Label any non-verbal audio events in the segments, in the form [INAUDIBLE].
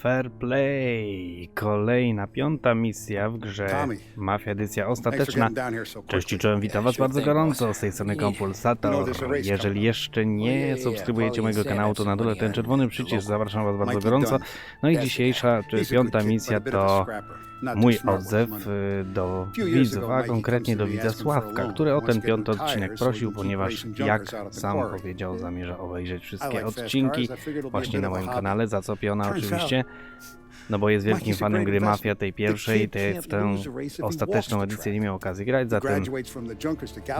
Fair Play. Kolejna, piąta misja w grze. Mafia edycja ostateczna. Cześć czołem, witam was bardzo gorąco. Z tej strony. Kompulsator. Jeżeli jeszcze Oh, nie yeah. subskrybujecie mojego kanału, to na dole ten czerwony przycisk. Zapraszam was bardzo gorąco. No i dzisiejsza, czy piąta misja to mój odzew y, do widzów, a konkretnie do widza Sławka, który o ten piąty odcinek prosił, ponieważ jak sam powiedział, zamierza obejrzeć I wszystkie odcinki. I właśnie na moim kanale, zaczepiona Turns oczywiście. No bo jest wielkim fanem gry. Mafia tej pierwszej, te, w tę ostateczną edycję nie miał okazji grać, zatem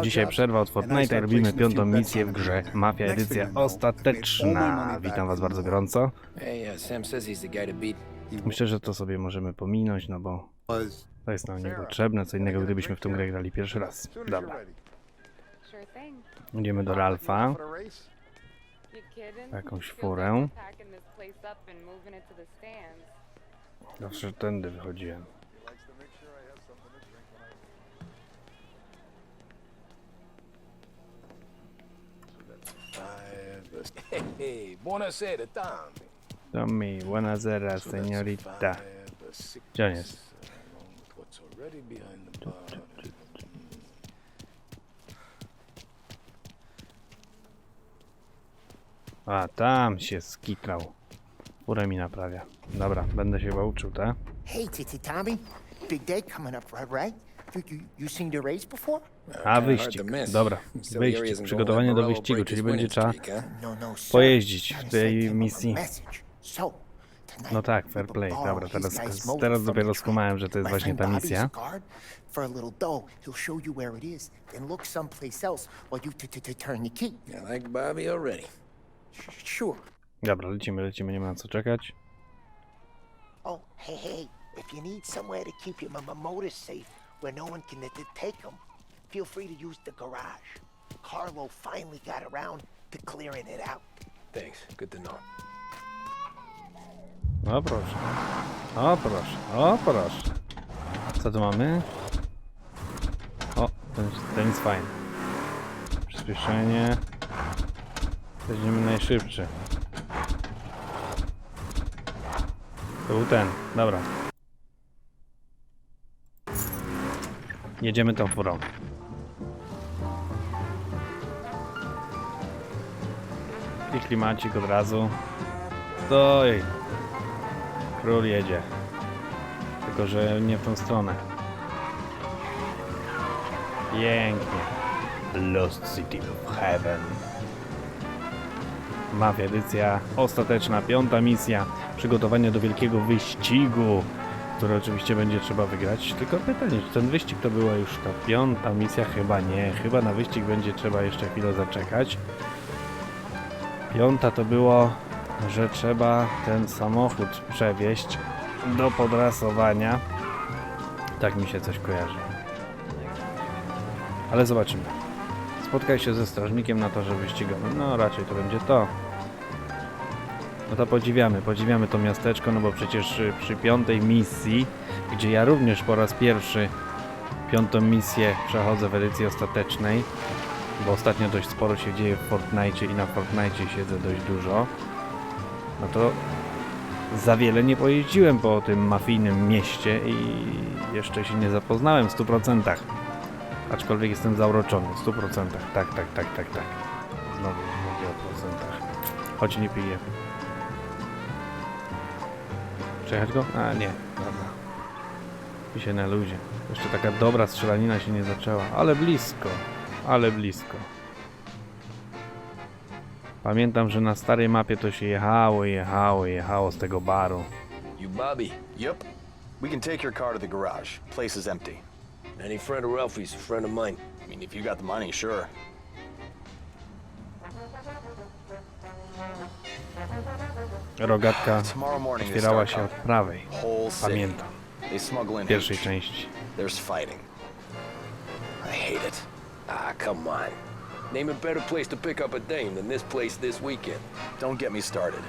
dzisiaj przerwa od I Fortnite, start robimy piątą misję w grze. Mafia edycja I I ostateczna. Witam was bardzo gorąco. Myślę, że to sobie możemy pominąć, no bo to jest nam niepotrzebne, co innego gdybyśmy w tę grę grali pierwszy raz. Dobra, idziemy do Ralfa. Jakąś furę. Zawsze tędy wychodziłem. Hey, buonasera, Tom. Tommy, buena zera, señorita. Gdzie on jest? A, tam się skitrał. Furę mi naprawia. Dobra, będę się chyba uczył, tak? Hey, Titi Tommy. Big day coming up, right? right? You, you, you seen the race before? A, wyścig. to. Dobra, wyścig, przygotowanie do wyścigu, czyli będzie trzeba huh? No, no, sir. pojeździć w tej misji. message. So, tonight No tak, fair play. Dobra, his teraz, teraz dopiero skumałem, że to jest właśnie ta Bobby's misja. guard. For a little dough, he'll show you where it is, then look someplace else while you turn the key. I like Bobby already. Sure. Dobra, lecimy, lecimy, nie ma na co czekać. Oh, hey, hey, if you need somewhere to keep your motors safe where no one can take them, feel free to use the garage. Carlo finally got around to clearing it out. Thanks. Good to know. O proszę. O proszę, o proszę. Co tu mamy? O, ten, ten jest fajny. Przyspieszenie. Weźmiemy najszybszy. To był ten, dobra. Jedziemy tą furą. I klimacik od razu. Stoj! Król jedzie. Tylko, że nie w tą stronę. Pięknie. Lost City of Heaven. Mafia edycja ostateczna, piąta misja. Przygotowanie do wielkiego wyścigu, który oczywiście będzie trzeba wygrać. Tylko pytanie, czy ten wyścig to była już ta piąta misja? Chyba nie. Chyba na wyścig będzie trzeba jeszcze chwilę zaczekać. Piąta to było, że trzeba ten samochód przewieźć do podrasowania. Tak mi się coś kojarzy. Ale zobaczymy. Spotkaj się ze strażnikiem na torze wyścigowym. No raczej to będzie to. No to podziwiamy, podziwiamy to miasteczko, no bo przecież y, przy piątej misji, gdzie ja również po raz pierwszy piątą misję przechodzę w edycji ostatecznej, bo ostatnio dość sporo się dzieje w Fortnite i na Fortnite siedzę dość dużo, no to za wiele nie pojeździłem po tym mafijnym mieście i jeszcze się nie zapoznałem w 100%. Aczkolwiek jestem zauroczony w 100%. Tak, tak, tak, tak, tak. Znowu mówię o procentach. Choć nie piję. Przejechać go? A nie, dobra. I się na luzie. Jeszcze taka dobra strzelanina się nie zaczęła, ale blisko. Ale blisko. Pamiętam, że na starej mapie to się jechało, jechało, jechało z tego baru. You Bobby? Yep. We can take your car to the garage. Place is empty. Any friend of Ralphie's, a friend of mine. I mean, if you got the money, sure. Rogatka otwierała się od prawej. Pamiętam. Pierwszej części. There's fighting. I hate it. Ah, come on. Name a better place to pick up a dame than this place this weekend. Don't get me started.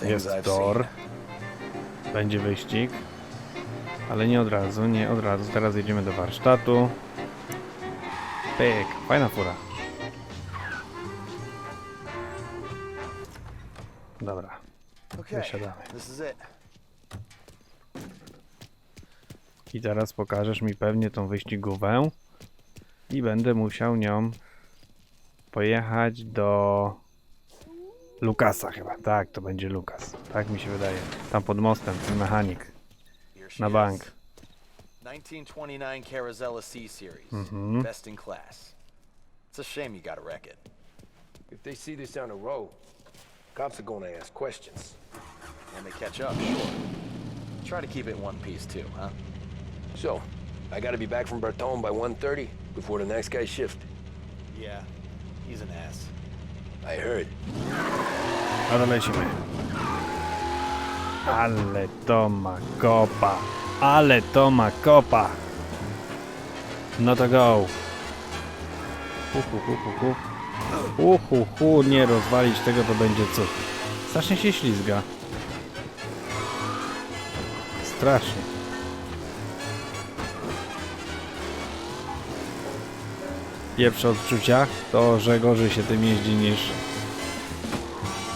Things Jest I've tor. seen. Będzie wyścig. Ale nie od razu, nie od razu. Teraz jedziemy do warsztatu. Pyk, fajna fura. Dobra. Okay, Wysiadamy. this is it. I teraz pokażesz mi pewnie tą wyścigówę i będę musiał nią pojechać do Lukasa chyba. Tak, to będzie Lukas. Tak mi się wydaje. Tam pod mostem, ten mechanik. Na bank. 1929 Carazella C Series. Mhm. Best in class. It's a shame you gotta wreck it. If they see this on the road, cops are gonna ask questions. When they catch up, sure. Try to keep it in one piece too, huh? So, I gotta be back from Bertone by 1.30 before the next guy shift. Yeah, he's an ass. I heard. Ale lecimy. Ale to ma kopa. Ale to ma kopa. No to go. Uhu, hu, hu, hu. Uhu, hu, nie rozwalić tego to będzie cud. Strasznie się ślizga. Strasznie. Pierwsze odczucia to, że gorzej się tym jeździ niż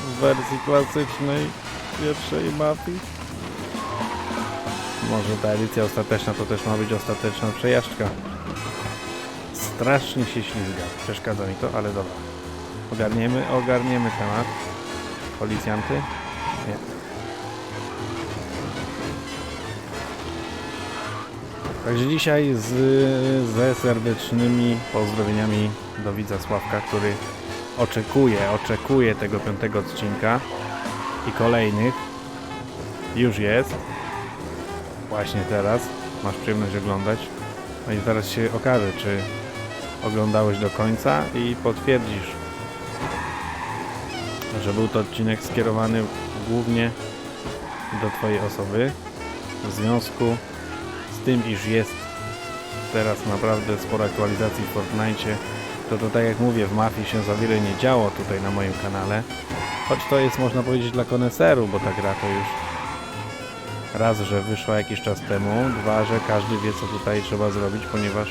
w wersji klasycznej pierwszej mapy. Może ta edycja ostateczna to też ma być ostateczna przejażdżka. Strasznie się ślizga. Przeszkadza mi to, ale dobra. Ogarniemy, ogarniemy temat. Policjanty? Także dzisiaj z, ze serdecznymi pozdrowieniami do widza Sławka, który oczekuje, oczekuje tego piątego odcinka i kolejnych. Już jest. Właśnie teraz. Masz przyjemność oglądać. No i zaraz się okaże, czy oglądałeś do końca i potwierdzisz, że był to odcinek skierowany głównie do Twojej osoby. W związku tym, iż jest teraz naprawdę sporo aktualizacji w Fortnite, to to tak jak mówię, w Mafii się za wiele nie działo tutaj na moim kanale. Choć to jest można powiedzieć dla koneserów, bo ta gra to już raz, że wyszła jakiś czas temu, dwa, że każdy wie co tutaj trzeba zrobić, ponieważ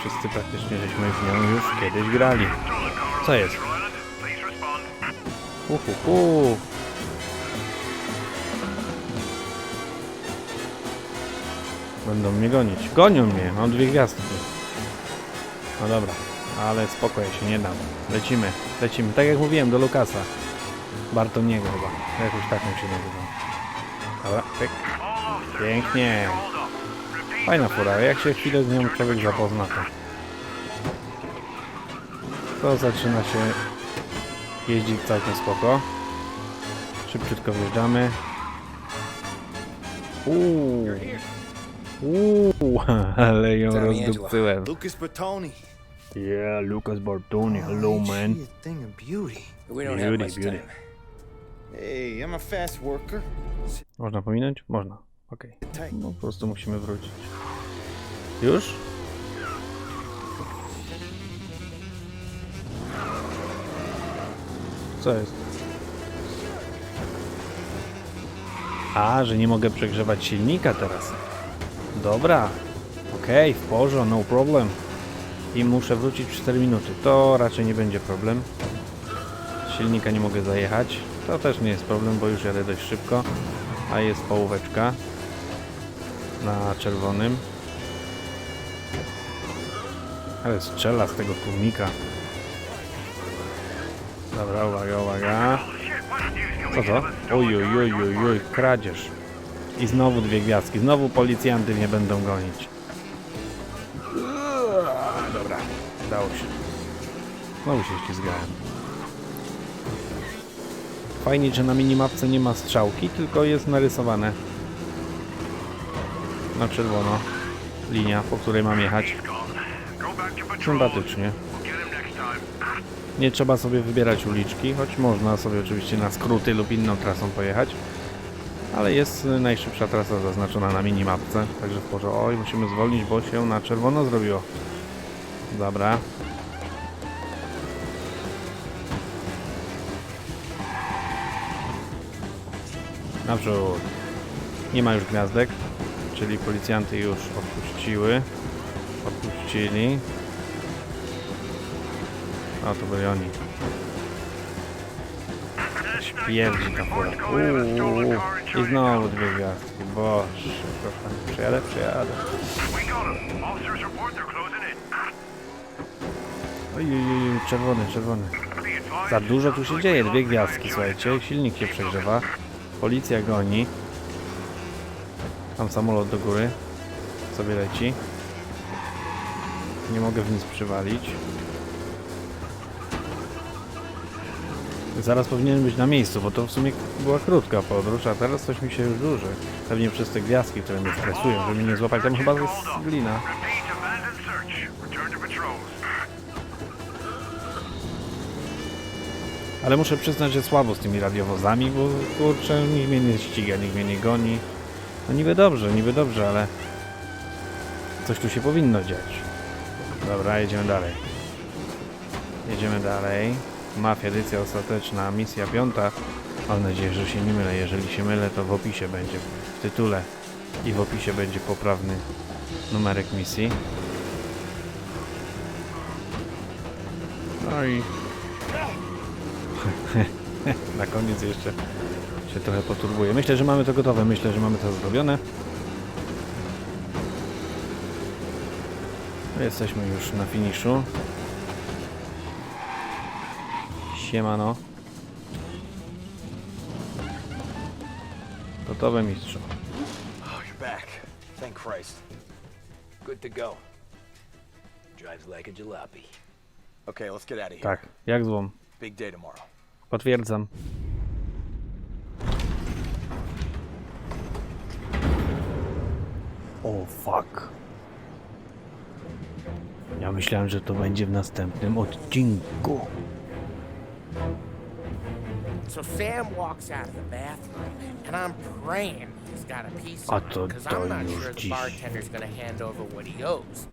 wszyscy praktycznie żeśmy w nią już kiedyś grali. Co jest? Hu, Będą mnie gonić. Gonią mnie, mam dwie gwiazdki. No dobra, ale spokojnie się nie dam. Lecimy, lecimy. Tak jak mówiłem, do Lukasa. Bartoniego chyba. Jakoś tak mu się nazywa. Dobra, pyk. Pięknie. Fajna fura, jak się chwilę z nią człowiek zapozna to. To zaczyna się jeździć całkiem spoko. Szybciutko wjeżdżamy. Uuu. Uuu, ale ją rozdupcyłem. Lucas Bertoni. Yeah, Lucas Bartoni, hello man. Thing of beauty. We don't have Beauty, much beauty. time. Hey, I'm a fast worker. Można pominąć? Można. Okej. Tight. No po prostu musimy wrócić. Już? Co jest? A, że nie mogę przegrzewać silnika teraz. Dobra. Okej, w porządku, no problem. I muszę wrócić w 4 minuty. To raczej nie będzie problem. Silnika nie mogę zajechać. To też nie jest problem, bo już jadę dość szybko. A jest połóweczka na czerwonym. Ale strzela z tego tłumika. Dobra, uwaga, uwaga. Co to? Oj, oj, oj, oj, oj, kradzież. I znowu dwie gwiazdki. Znowu policjanty mnie będą gonić. Dobra, udało się. Znowu się ścigałem. Fajnie, że na minimapce nie ma strzałki, tylko jest narysowane na czerwono linia, po której mam jechać. Sympatycznie. Nie trzeba sobie wybierać uliczki, choć można sobie oczywiście na skróty lub inną trasą pojechać. Ale jest y, najszybsza trasa zaznaczona na minimapce, także w porządku. Oj, musimy zwolnić, bo się na czerwono zrobiło. Dobra. Naprzód. Nie ma już gwiazdek, czyli policjanty już odpuściły. Odpuścili. A to byli oni. Pierdzi ta. Uuu, I znowu dwie gwiazdki. Boże, kochany. Przejadę, przejadę. Ojej, czerwony, czerwony. Za dużo tu się dzieje, dwie gwiazdki, słuchajcie. Silnik się przegrzewa. Policja goni. Tam samolot do góry. Sobie leci. Nie mogę w nic przywalić. Zaraz powinienem być na miejscu, bo to w sumie była krótka podróż, a teraz coś mi się już duży. Pewnie przez te gwiazdki, które mnie stresują, żeby mnie nie złapać. Tam chyba jest glina. Ale muszę przyznać, że słabo z tymi radiowozami, bo kurczę, nikt mnie nie ściga, nikt mnie nie goni. No niby dobrze, niby dobrze, ale coś tu się powinno dziać. Dobra, jedziemy dalej. Jedziemy dalej. Mafia, edycja ostateczna, misja piąta. Mam nadzieję, że się nie mylę. Jeżeli się mylę, to w opisie będzie, w tytule i w opisie będzie poprawny numerek misji. No i [LAUGHS] na koniec jeszcze się trochę poturbuję. Myślę, że mamy to gotowe. Myślę, że mamy to zrobione. Jesteśmy już na finiszu. Siemano. Gotowe mistrzu. Oh, you're back. Thank Christ. Good to go. Drives like a jalopy. Okay, let's get out of here. Tak, jak złom. Big day tomorrow. Potwierdzam. O fuck. Ja myślałem, że to będzie w następnym odcinku. So Sam walks out of the bathroom, and I'm praying he's got a piece A of to- because I'm not sure the bartender's gonna hand over what he owes.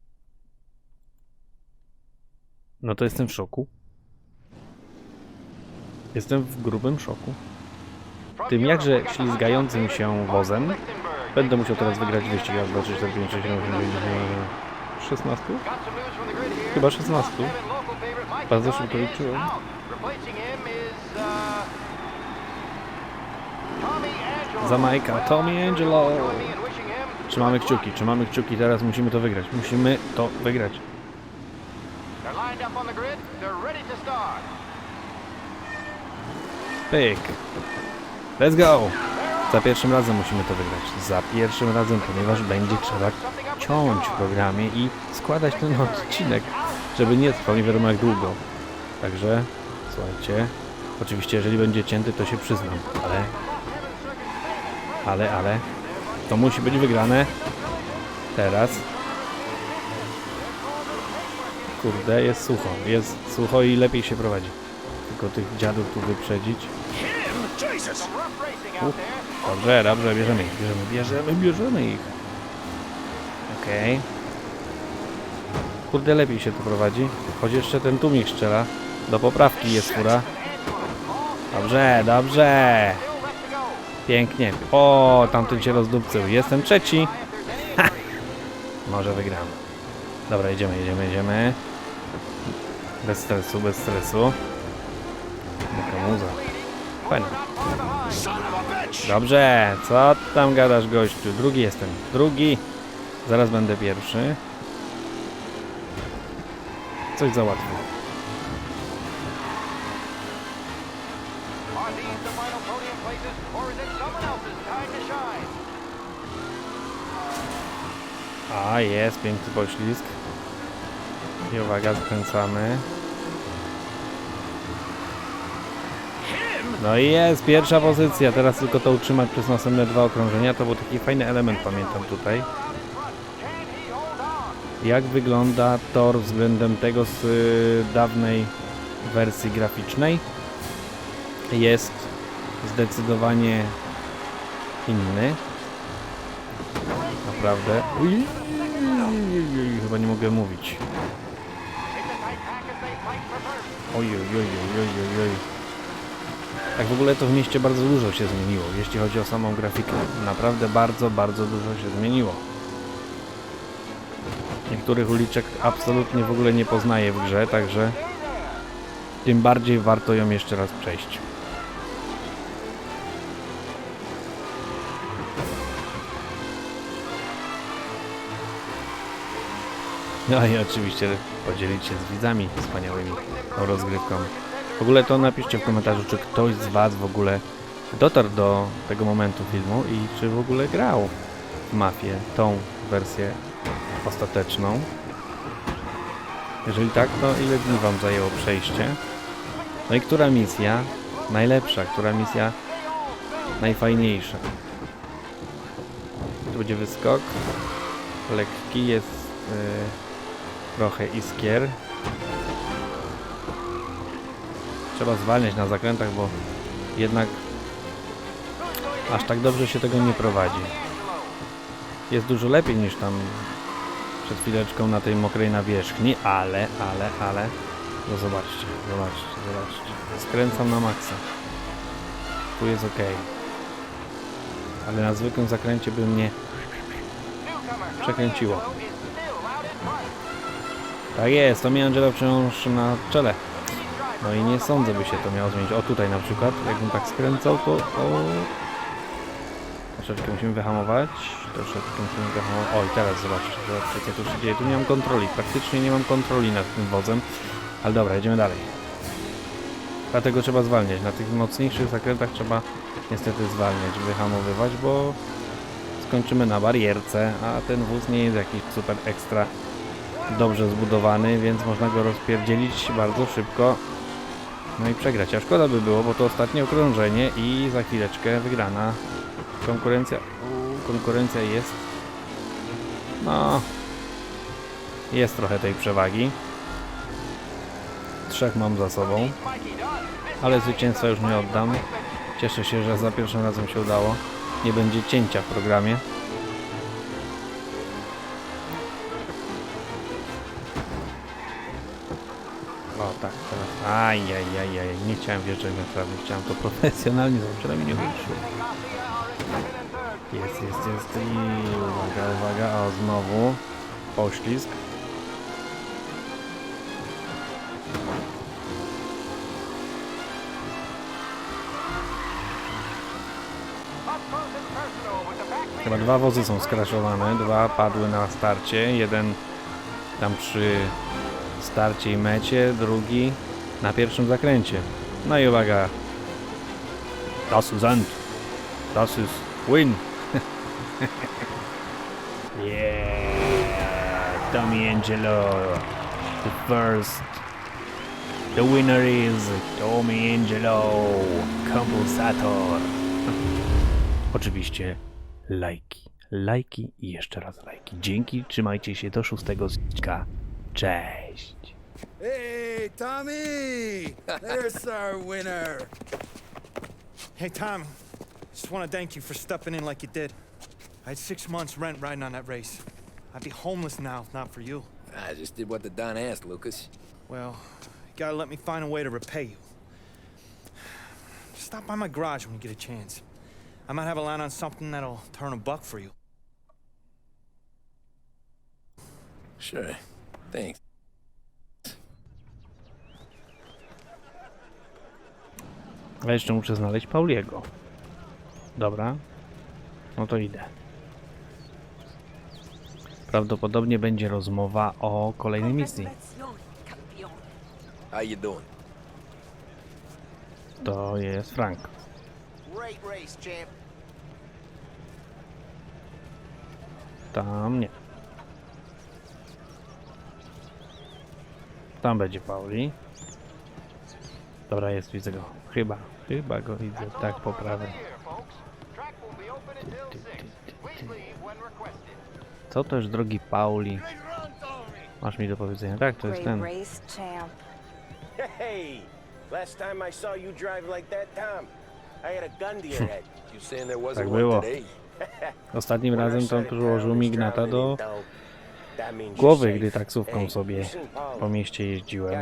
No to jestem w szoku. Jestem w grubym szoku. Tym jakże ślizgającym się wozem będę musiał teraz wygrać wyścig aż 2, 3, 4, 5, 6, 7, 8, 9, 10, 16? Chyba 16. Bardzo szybko liczyłem. Zamajka, Tommy Angelo. Trzymamy kciuki, trzymamy kciuki, teraz musimy to wygrać. Musimy to wygrać. Pyk. Let's go! Za pierwszym razem musimy to wygrać. Za pierwszym razem, ponieważ będzie trzeba ciąć w programie i składać ten odcinek, żeby nie trwał nie wiadomo jak długo. Także, słuchajcie, oczywiście jeżeli będzie cięty, to się przyznam, ale... Ale, ale... To musi być wygrane. Teraz. Kurde, jest sucho. Jest sucho i lepiej się prowadzi. Tylko tych dziadów tu wyprzedzić. U, Dobrze, dobrze, bierzemy ich, bierzemy, bierzemy, bierzemy ich. Okej. Kurde, lepiej się tu prowadzi. Choć jeszcze ten tłumik strzela. Do poprawki jest fura. Dobrze, dobrze. Pięknie. O, tamten się rozdupcył. Jestem trzeci. Ha! Może wygram. Dobra, jedziemy, jedziemy, jedziemy. Bez stresu, bez stresu. Jaka muza. Fajna. Dobrze, co tam gadasz gościu? Drugi jestem. Drugi. Zaraz będę pierwszy. Coś załatwię. A, jest piękny poślizg. I uwaga, skręcamy. No i jest, pierwsza pozycja. Teraz tylko to utrzymać przez następne dwa okrążenia. To był taki fajny element, pamiętam tutaj. Jak wygląda tor względem tego z y, dawnej wersji graficznej? Jest zdecydowanie inny. Naprawdę. Chyba nie mogę mówić. Oj, oj, oj, oj, oj. Tak w ogóle to w mieście bardzo dużo się zmieniło, jeśli chodzi o samą grafikę. Naprawdę bardzo, bardzo dużo się zmieniło. Niektórych uliczek absolutnie w ogóle nie poznaję w grze, także tym bardziej warto ją jeszcze raz przejść. No i oczywiście podzielić się z widzami wspaniałymi tą rozgrywką. W ogóle to napiszcie w komentarzu, czy ktoś z Was w ogóle dotarł do tego momentu filmu i czy w ogóle grał w Mafię, tą wersję ostateczną. Jeżeli tak, to ile dni Wam zajęło przejście? No i która misja najlepsza, która misja najfajniejsza? Tu będzie wyskok. Lekki jest yy, trochę iskier. Trzeba zwalniać na zakrętach, bo jednak aż tak dobrze się tego nie prowadzi. Jest dużo lepiej niż tam przed chwileczką na tej mokrej nawierzchni, ale, ale, ale no zobaczcie, zobaczcie, zobaczcie. Skręcam na maksa. Tu jest ok. Ale na zwykłym zakręcie by mnie przekręciło. Tak jest, to mi Angela wciąż na czele. No i nie sądzę, by się to miało zmienić. O tutaj na przykład, jakbym tak skręcał, to o... Troszeczkę musimy wyhamować. Troszeczkę musimy wyhamować. O i teraz zobaczcie, zobaczcie co tu się dzieje. Tu nie mam kontroli, praktycznie nie mam kontroli nad tym wozem. Ale dobra, jedziemy dalej. Dlatego trzeba zwalniać. Na tych mocniejszych zakrętach trzeba niestety zwalniać, wyhamowywać, bo skończymy na barierce, a ten wóz nie jest jakiś super ekstra dobrze zbudowany, więc można go rozpierdzielić bardzo szybko no i przegrać. A szkoda by było, bo to ostatnie okrążenie i za chwileczkę wygrana konkurencja. Konkurencja jest. No. Jest trochę tej przewagi. Trzech mam za sobą. Ale zwycięstwa już nie oddam. Cieszę się, że za pierwszym razem się udało. Nie będzie cięcia w programie. Ajajajaj, nie chciałem wjeżdżać na trawę, chciałem to profesjonalnie zrobić, ale mi nie wyszło. Jest, jest, jest i uwaga, uwaga, o znowu poślizg. Chyba dwa wozy są skraszowane, dwa padły na starcie, jeden tam przy starcie i mecie, drugi na pierwszym zakręcie. No i uwaga. Das ist End. Das ist win. [LAUGHS] yeah, Tommy Angelo. The first. The winner is Tommy Angelo. Kompensator. [LAUGHS] Oczywiście lajki. Lajki i jeszcze raz lajki. Dzięki, trzymajcie się do szóstego odcinka. Cześć. Hey, Tommy! There's our winner. Hey, Tom. Just want to thank you for stepping in like you did. I had six months rent riding on that race. I'd be homeless now if not for you. I just did what the Don asked, Lucas. Well, you gotta let me find a way to repay you. Stop by my garage when you get a chance. I might have a line on something that'll turn a buck for you. Sure. Thanks. Ale jeszcze muszę znaleźć Pauliego. Dobra. No to idę. Prawdopodobnie będzie rozmowa o kolejnej misji. To jest Frank. Tam nie. Tam będzie Pauli. Dobra, jest, widzę go. Chyba, chyba go widzę. Tak, po prawej. Co też, drogi Pauli? Masz mi do powiedzenia. Tak, to jest ten. Hey, last time I saw you drive like that, Tom, I had a gun to your head. You saying there wasn't Tak one było. today? Ostatnim razem to przyłożył town mi is gnata drowning do głowy, gdy taksówką sobie po mieście jeździłem.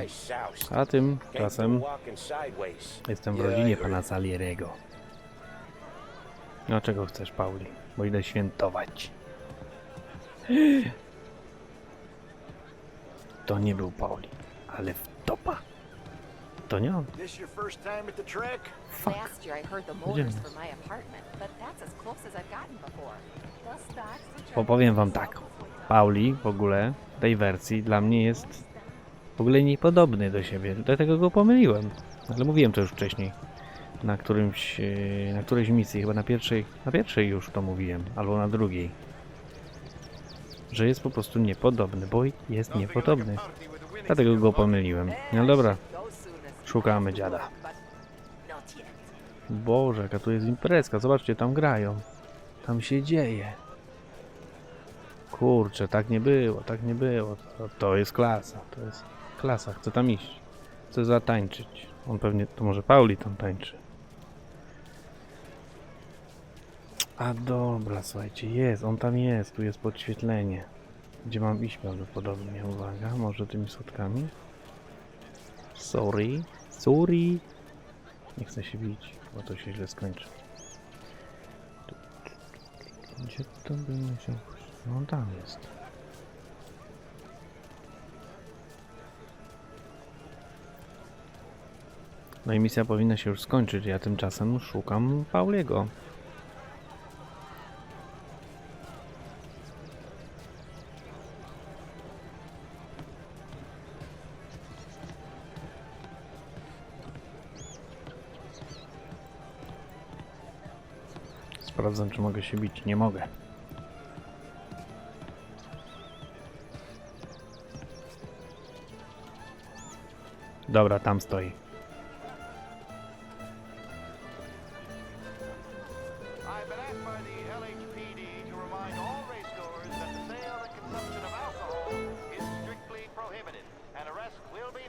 A Can't tym go czasem walking sideways. jestem w rodzinie pana Salierego. No czego chcesz, Pauli? Bo idę świętować. To nie był Pauli, ale w topa. To nie on. This your first time at the track? Last year I heard the Idziemy. motors for my apartment, but that's as close as I've gotten before. The stocks, the Opowiem wam tak. Pauli w ogóle, tej wersji, dla mnie jest w ogóle niepodobny do siebie. Dlatego go pomyliłem. Ale mówiłem to już wcześniej. Na którymś, e, na którejś misji, chyba na pierwszej, na pierwszej już to mówiłem, albo na drugiej. Że jest po prostu niepodobny, bo jest niepodobny. Dlatego go pomyliłem. No dobra, szukamy dziada. Boże, jaka tu jest imprezka. Zobaczcie, tam grają. Tam się dzieje. Kurczę, tak nie było, tak nie było. To, to jest klasa, to jest klasa. Chcę tam iść. Chcę zatańczyć. On pewnie, to może Pauli tam tańczy. A dobra, słuchajcie, jest, on tam jest, tu jest podświetlenie. Gdzie mam iść prawdopodobnie, uwaga, może tymi schodkami. Sorry, sorry. Nie chcę się bić, bo to się źle skończy. Gdzie to bym musiał? No tam jest. No i misja powinna się już skończyć, ja tymczasem szukam Pauliego. Sprawdzam, czy mogę się bić. Nie mogę.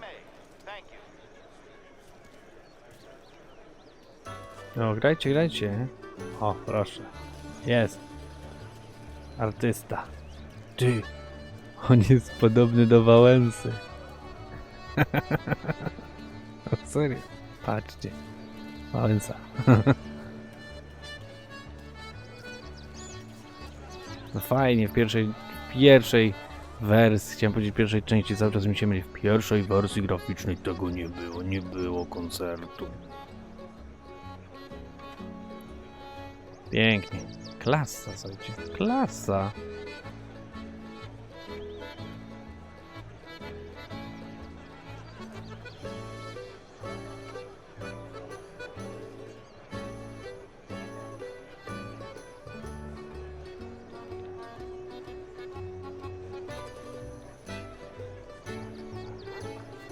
Made. Thank you. No, grajcie, grajcie. O, proszę. Jest. Artysta. Ty. On jest podobny do Wałęsy. [LAUGHS] o, serio. Patrzcie. Wałęsa. [LAUGHS] no fajnie, w pierwszej, w pierwszej wersji, chciałem powiedzieć pierwszej części, cały czas mi się myli. W pierwszej wersji graficznej tego nie było, nie było koncertu. Pięknie. Klasa, słuchajcie. Klasa.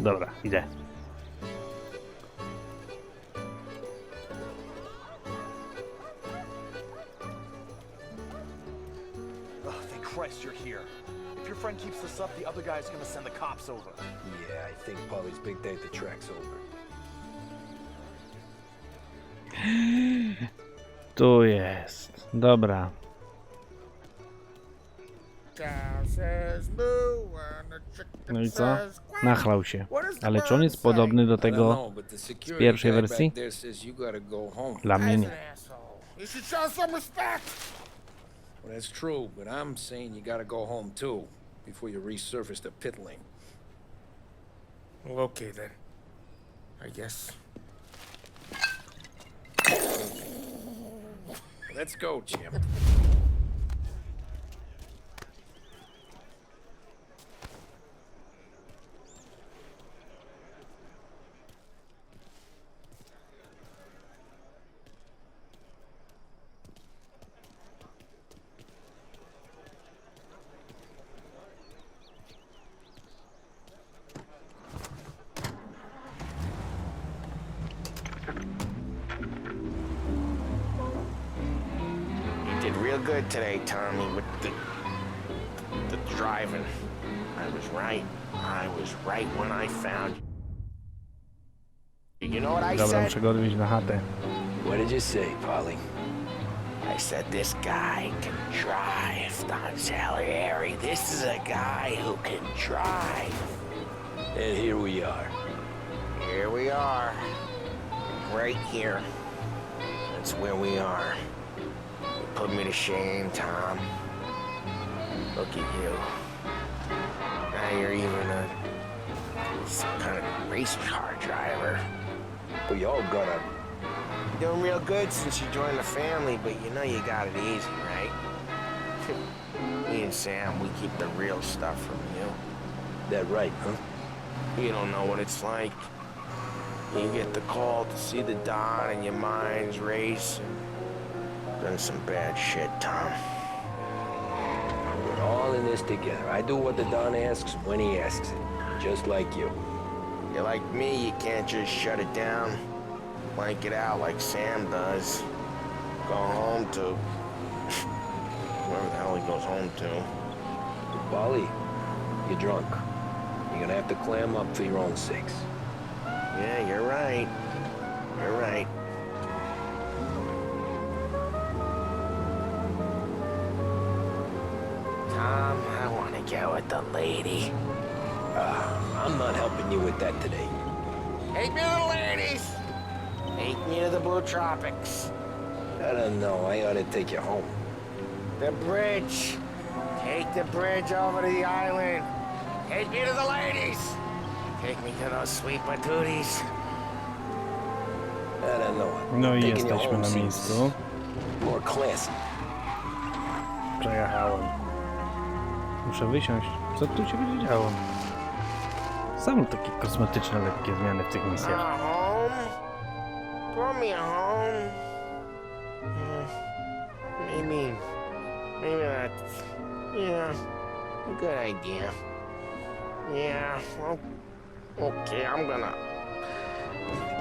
Dobra, idę. Oh, thank Christ you're here. If your friend keeps this up, the other guy's gonna send the cops over. Yeah, I think Polly's big day at the track's over. [GASPS] Tu jest. Dobra. Cow says moo and the chicken No i co? Nachlał się. Ale czy on jest podobny do tego z pierwszej wersji? Dla mnie nie. Well, that's true, but I'm saying you gotta go home too, before you resurface the pit lane. Well, okay then. I guess. Let's go, Jim. Muszę go odwieźć na chatę. What did you say, Polly? I said this guy can drive, Don Salieri. This is a guy who can drive. And here we are. Here we are. Right here. That's where we are. You put me to shame, Tom. Look at you. Now you're even a some kind of race car driver. We all gotta. Doing real good since you joined the family, but you know you got it easy, right? [LAUGHS] Me and Sam, we keep the real stuff from you. That right, huh? You don't know what it's like. You get the call to see the Don and your minds racing. Done some bad shit, Tom. We're all in this together. I do what the Don asks when he asks it. Just like you. You're like me, you can't just shut it down. Blank it out like Sam does. Go home to... Wherever the hell he goes home to. Bali, you're drunk. You're gonna have to clam up for your own sakes. Yeah, you're right. You're right. Tom, I want to get with the lady. Uh, I'm not helping you with that today. Take me to the ladies! Take me to the Blue Tropics. I don't know. I ought to take you home. The bridge. Take the bridge over to the island. Take me to the ladies. Take me to those sweet patooties. I don't know. No i Taking you jesteśmy home na seems miejscu. More classy. Przejechałem. Muszę wysiąść. Co tu się będzie działo? Są takie kosmetyczne, lekkie zmiany w tych misjach. home? Brought me a home. Hmm. Maybe. Maybe that's. Yeah. A good idea. Yeah. Well, okay, I'm gonna.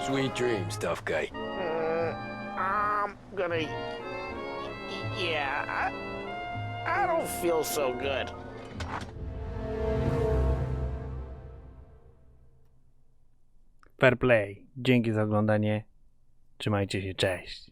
Sweet dreams, tough guy. Uh, I'm gonna. Yeah. I, I don't feel so good. Fair play. Dzięki za oglądanie. Trzymajcie się, cześć.